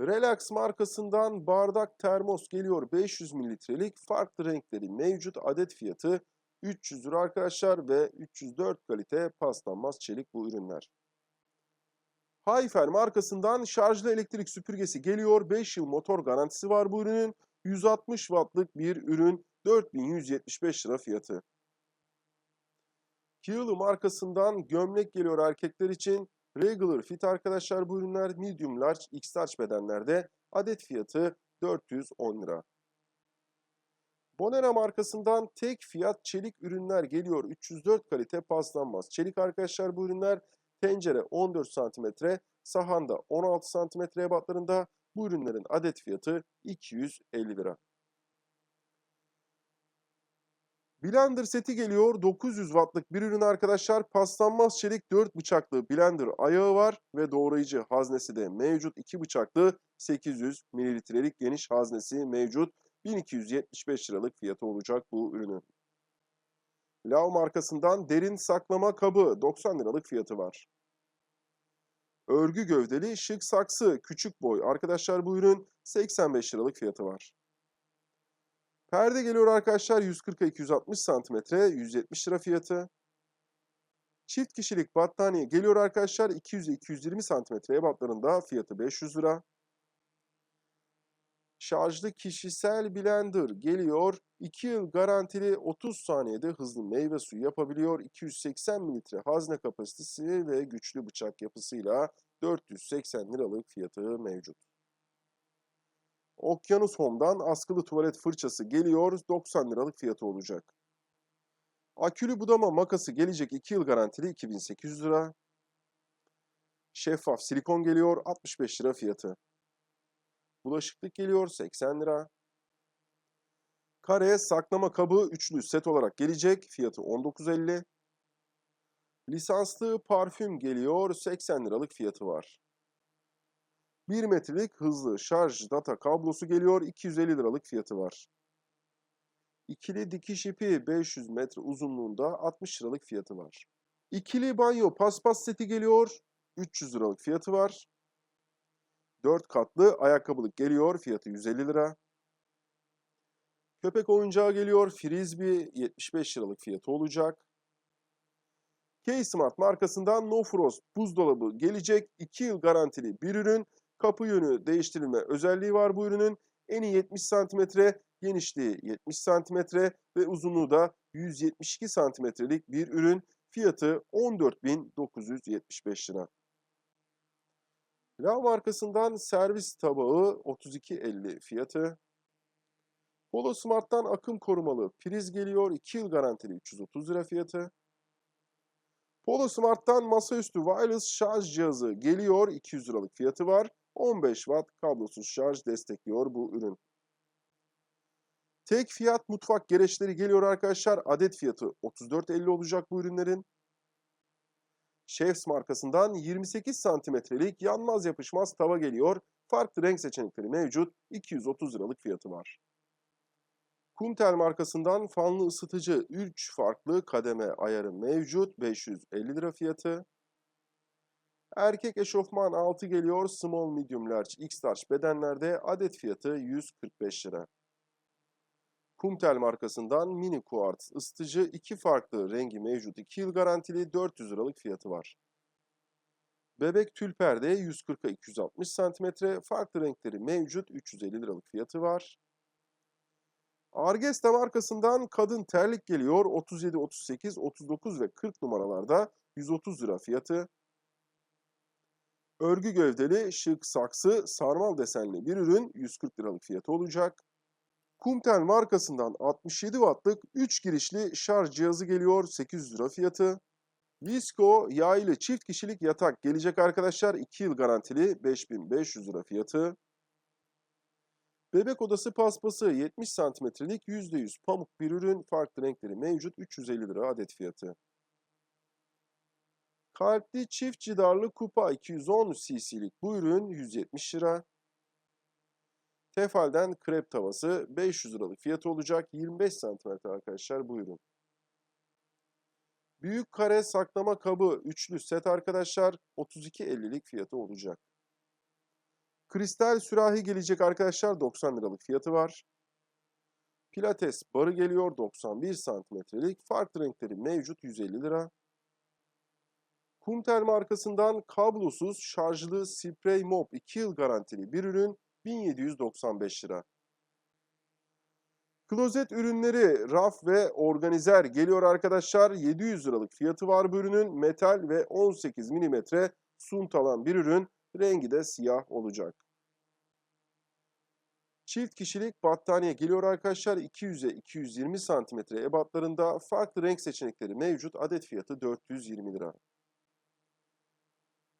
Relax markasından bardak termos geliyor 500 mililitrelik farklı renkleri mevcut adet fiyatı 300 lira arkadaşlar ve 304 kalite paslanmaz çelik bu ürünler. Hayfer markasından şarjlı elektrik süpürgesi geliyor 5 yıl motor garantisi var bu ürünün 160 wattlık bir ürün 4175 lira fiyatı. Kiyılı markasından gömlek geliyor erkekler için. Regular fit arkadaşlar bu ürünler medium large x large bedenlerde adet fiyatı 410 lira. Bonera markasından tek fiyat çelik ürünler geliyor. 304 kalite paslanmaz. Çelik arkadaşlar bu ürünler tencere 14 cm, sahanda 16 cm ebatlarında bu ürünlerin adet fiyatı 250 lira. Blender seti geliyor. 900 wattlık bir ürün arkadaşlar. Paslanmaz çelik 4 bıçaklı blender ayağı var ve doğrayıcı haznesi de mevcut. 2 bıçaklı 800 mililitrelik geniş haznesi mevcut. 1275 liralık fiyatı olacak bu ürünün. Lav markasından derin saklama kabı 90 liralık fiyatı var. Örgü gövdeli şık saksı küçük boy. Arkadaşlar bu ürün 85 liralık fiyatı var. Perde geliyor arkadaşlar 140'a 260 cm 170 lira fiyatı. Çift kişilik battaniye geliyor arkadaşlar 200 220 cm ebatlarında fiyatı 500 lira. Şarjlı kişisel blender geliyor. 2 yıl garantili 30 saniyede hızlı meyve suyu yapabiliyor. 280 mililitre hazne kapasitesi ve güçlü bıçak yapısıyla 480 liralık fiyatı mevcut. Okyanus Home'dan askılı tuvalet fırçası geliyor. 90 liralık fiyatı olacak. Akülü budama makası gelecek 2 yıl garantili 2800 lira. Şeffaf silikon geliyor 65 lira fiyatı. Bulaşıklık geliyor 80 lira. Kare saklama kabı üçlü set olarak gelecek. Fiyatı 19.50. Lisanslı parfüm geliyor 80 liralık fiyatı var. 1 metrelik hızlı şarj data kablosu geliyor 250 liralık fiyatı var. İkili dikiş ipi 500 metre uzunluğunda 60 liralık fiyatı var. İkili banyo paspas seti geliyor 300 liralık fiyatı var. 4 katlı ayakkabılık geliyor fiyatı 150 lira. Köpek oyuncağı geliyor frisbee 75 liralık fiyatı olacak. K-Smart markasından No Frost buzdolabı gelecek 2 yıl garantili bir ürün. Kapı yönü değiştirilme özelliği var bu ürünün. Eni 70 cm, genişliği 70 cm ve uzunluğu da 172 cm'lik bir ürün. Fiyatı 14.975 lira. Lav markasından servis tabağı 32.50 fiyatı. Polo Smart'tan akım korumalı priz geliyor. 2 yıl garantili 330 lira fiyatı. Polo Smart'tan masaüstü wireless şarj cihazı geliyor. 200 liralık fiyatı var. 15 watt kablosuz şarj destekliyor bu ürün. Tek fiyat mutfak gereçleri geliyor arkadaşlar. Adet fiyatı 34.50 olacak bu ürünlerin. Chefs markasından 28 santimetrelik yanmaz yapışmaz tava geliyor. Farklı renk seçenekleri mevcut. 230 liralık fiyatı var. Kuntel markasından fanlı ısıtıcı 3 farklı kademe ayarı mevcut. 550 lira fiyatı. Erkek eşofman 6 geliyor. Small, medium, large, x large bedenlerde adet fiyatı 145 lira. Kumtel markasından mini kuartz ısıtıcı iki farklı rengi mevcut 2 yıl garantili 400 liralık fiyatı var. Bebek tül perde 140'a 260 cm farklı renkleri mevcut 350 liralık fiyatı var. Argesta markasından kadın terlik geliyor 37, 38, 39 ve 40 numaralarda 130 lira fiyatı. Örgü gövdeli şık saksı sarmal desenli bir ürün 140 liralık fiyatı olacak. Kumtel markasından 67 wattlık 3 girişli şarj cihazı geliyor 800 lira fiyatı. Visco yaylı çift kişilik yatak gelecek arkadaşlar 2 yıl garantili 5500 lira fiyatı. Bebek odası paspası 70 santimetrelik %100 pamuk bir ürün farklı renkleri mevcut 350 lira adet fiyatı. Kalpli çift cidarlı kupa 210 cc'lik bu ürün 170 lira. Tefal'den krep tavası 500 liralık fiyatı olacak. 25 cm arkadaşlar bu ürün. Büyük kare saklama kabı üçlü set arkadaşlar 32.50'lik fiyatı olacak. Kristal sürahi gelecek arkadaşlar 90 liralık fiyatı var. Pilates barı geliyor 91 santimetrelik. Farklı renkleri mevcut 150 lira. Kumtel markasından kablosuz şarjlı sprey mop 2 yıl garantili bir ürün 1795 lira. Klozet ürünleri raf ve organizer geliyor arkadaşlar. 700 liralık fiyatı var bu ürünün. Metal ve 18 mm suntalan bir ürün. Rengi de siyah olacak. Çift kişilik battaniye geliyor arkadaşlar. 200'e 220 cm ebatlarında farklı renk seçenekleri mevcut. Adet fiyatı 420 lira.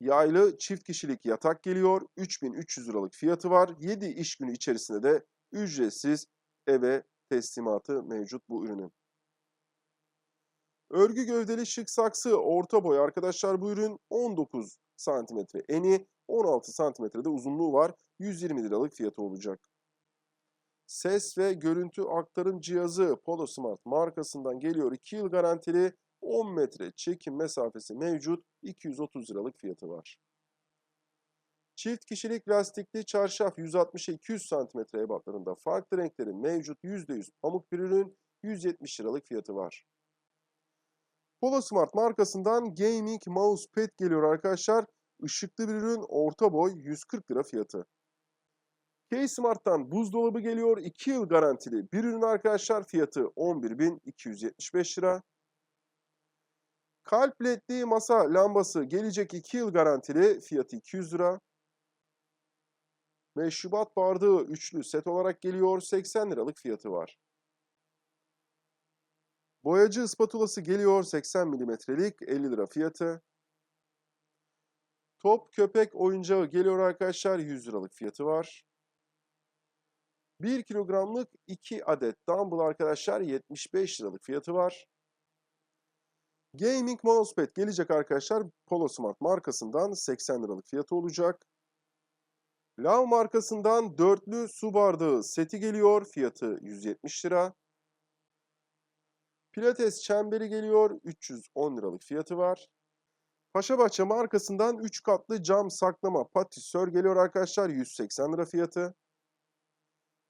Yaylı çift kişilik yatak geliyor. 3300 liralık fiyatı var. 7 iş günü içerisinde de ücretsiz eve teslimatı mevcut bu ürünün. Örgü gövdeli şık saksı orta boy arkadaşlar bu ürün 19 santimetre eni 16 santimetrede uzunluğu var. 120 liralık fiyatı olacak. Ses ve görüntü aktarım cihazı Polo Smart markasından geliyor. 2 yıl garantili 10 metre çekim mesafesi mevcut. 230 liralık fiyatı var. Çift kişilik lastikli çarşaf 160'a 200 cm ebatlarında farklı renkleri mevcut %100 pamuk bir ürün 170 liralık fiyatı var. Polo Smart markasından gaming mousepad geliyor arkadaşlar. Işıklı bir ürün orta boy 140 lira fiyatı. K-Smart'tan buzdolabı geliyor 2 yıl garantili bir ürün arkadaşlar fiyatı 11.275 lira. Kalp ledli masa lambası gelecek 2 yıl garantili fiyatı 200 lira. Meşrubat bardağı üçlü set olarak geliyor 80 liralık fiyatı var. Boyacı spatulası geliyor 80 milimetrelik 50 lira fiyatı. Top köpek oyuncağı geliyor arkadaşlar 100 liralık fiyatı var. 1 kilogramlık 2 adet dumbbell arkadaşlar 75 liralık fiyatı var. Gaming mousepad gelecek arkadaşlar Polo Smart markasından 80 liralık fiyatı olacak. Lav markasından dörtlü su bardağı seti geliyor. Fiyatı 170 lira. Pilates çemberi geliyor. 310 liralık fiyatı var. Paşabahçe markasından 3 katlı cam saklama patisör geliyor arkadaşlar. 180 lira fiyatı.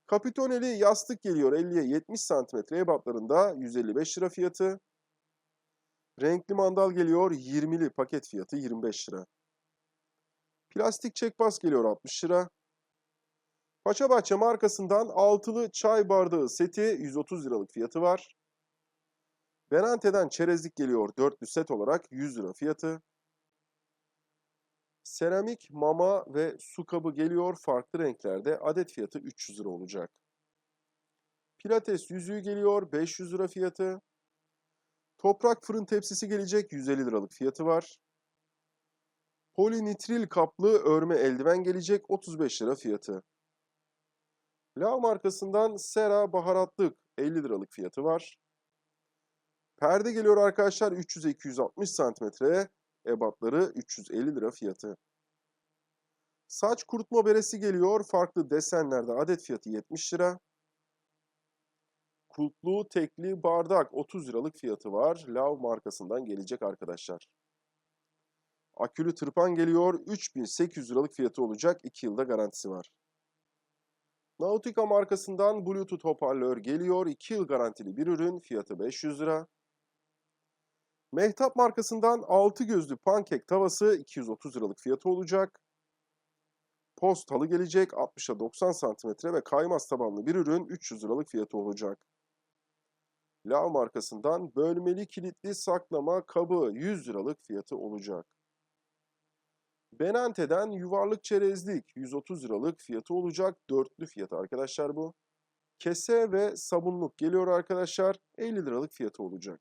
Kapitoneli yastık geliyor 50'ye 70 cm ebatlarında 155 lira fiyatı. Renkli mandal geliyor 20'li paket fiyatı 25 lira. Plastik çekbas geliyor 60 lira. Paşabahçe markasından altılı çay bardağı seti 130 liralık fiyatı var. Benante'den çerezlik geliyor dörtlü set olarak 100 lira fiyatı. Seramik mama ve su kabı geliyor farklı renklerde adet fiyatı 300 lira olacak. Pilates yüzüğü geliyor 500 lira fiyatı. Toprak fırın tepsisi gelecek 150 liralık fiyatı var. Polinitril kaplı örme eldiven gelecek 35 lira fiyatı. Lav markasından Sera baharatlık 50 liralık fiyatı var. Perde geliyor arkadaşlar 300'e 260 santimetre. Ebatları 350 lira fiyatı. Saç kurutma beresi geliyor. Farklı desenlerde adet fiyatı 70 lira. Kulplu tekli bardak 30 liralık fiyatı var. Lav markasından gelecek arkadaşlar. Akülü tırpan geliyor. 3800 liralık fiyatı olacak. 2 yılda garantisi var. Nautica markasından Bluetooth hoparlör geliyor. 2 yıl garantili bir ürün. Fiyatı 500 lira. Mehtap markasından 6 gözlü pankek tavası 230 liralık fiyatı olacak. Post halı gelecek 60'a 90 cm ve kaymaz tabanlı bir ürün 300 liralık fiyatı olacak. Lav markasından bölmeli kilitli saklama kabı 100 liralık fiyatı olacak. Benante'den yuvarlık çerezlik 130 liralık fiyatı olacak. Dörtlü fiyatı arkadaşlar bu. Kese ve sabunluk geliyor arkadaşlar. 50 liralık fiyatı olacak.